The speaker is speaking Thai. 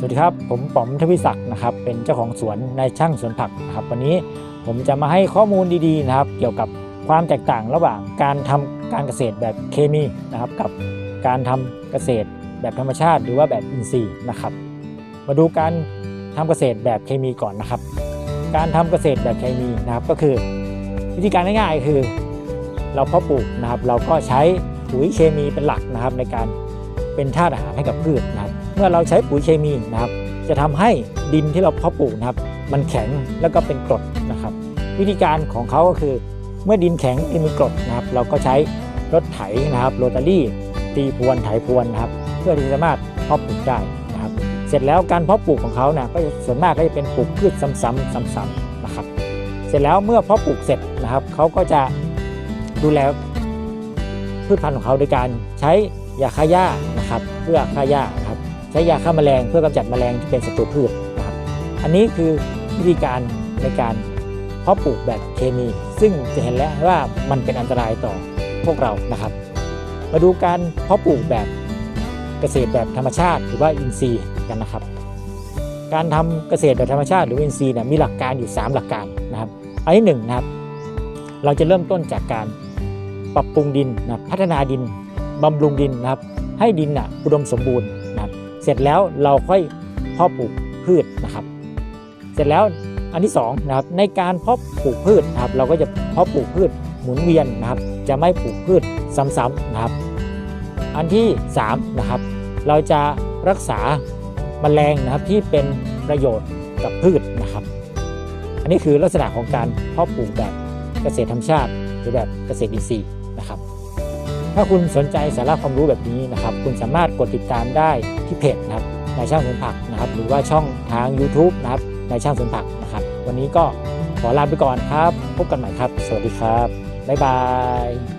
สวัสดีครับ ผมป๋อมทวิศักดิ์นะครับ เป็นเจ้าของสวนในช่างสวนผักนะครับ วันนี้ผมจะมาให้ข้อมูลดีๆนะครับ เกี่ยวกับความแตกต่างระหว่างการทำการเกษตรแบบเคมีนะครับ กับการทำเกษตรแบบธรรมชาติหรือว่าแบบอินทรีย์นะครับ มาดูการทำเกษตรแบบเคมีก่อนนะครับ การทำเกษตรแบบเคมีนะครับก็คือ วิธีการง่ายๆคือ เราเพาะปลูกนะครับ เราก็ใช้ปุ๋ยเคมีเป็นหลักนะครับในการเป็นธาตุอาหารให้กับพืชนะครับ เมื่อเราใช้ปุ๋ยเคมีนะครับ จะทำให้ดินที่เราเพาะปลูกนะครับ มันแข็งแล้วก็เป็นกรดนะครับ วิธีการของเขาก็คือ เมื่อดินแข็งดินมีกรดนะครับ เราก็ใช้รถไถนะครับโรตารี่ตีพรวนไถพรวนนะครับ เพื่อที่จะสามารถเพาะปลูกได้นะครับ เสร็จแล้วการเพาะปลูกของเขานะก็ส่วนมากก็จะเป็นปลูกพืชซ้ำๆซ้ำๆนะครับ เสร็จแล้วเมื่อเพาะปลูกเสร็จนะครับเขาก็จะดูแลพืชพันธุ์ของเขาโดยการใช้ยาฆ่าหญ้านะครับ เพื่อฆ่าหญ้านะครับ ใช้ยาฆ่าแมลงเพื่อกำจัดแมลงที่เป็นศัตรูพืชนะครับ อันนี้คือวิธีการในการเพาะปลูกแบบเคมี ซึ่งจะเห็นแล้วว่ามันเป็นอันตรายต่อพวกเรานะครับ มาดูการเพาะปลูกแบบเกษตรแบบธรรมชาติ หรือว่าอินทรีย์กันนะครับ การทำเกษตรแบบธรรมชาติหรืออินทรีย์เนี่ยมีหลักการอยู่ 3 หลักการนะครับ อันที่หนึ่งนะครับ เราจะเริ่มต้นจากการปรับปรุงดินนะพัฒนาดินบำรุงดินนะครับ ให้ดินน่ะอุดมสมบูรณ์ เสร็จแล้วเราค่อยเพาะปลูกพืชนะครับ เสร็จแล้วอันที่สองนะครับในการเพาะปลูกพืชนะครับ เราก็จะเพาะปลูกพืชหมุนเวียนนะครับ จะไม่ปลูกพืชซ้ำๆนะครับ อันที่สามนะครับ เราจะรักษาแมลงนะครับที่เป็นประโยชน์กับพืชนะครับ อันนี้คือลักษณะของการเพาะปลูกแบบเกษตรธรรมชาติ หรือแบบเกษตรอินทรีย์ ถ้าคุณสนใจสาระความรู้แบบนี้นะครับ คุณสามารถกดติดตามได้ที่เพจนะครับนายช่างสวนผักนะครับ หรือว่าช่องทาง YouTube นะครับนายช่างสวนผักนะครับ วันนี้ก็ขอลาไปก่อนครับ พบกันใหม่ครับ สวัสดีครับ บ๊ายบาย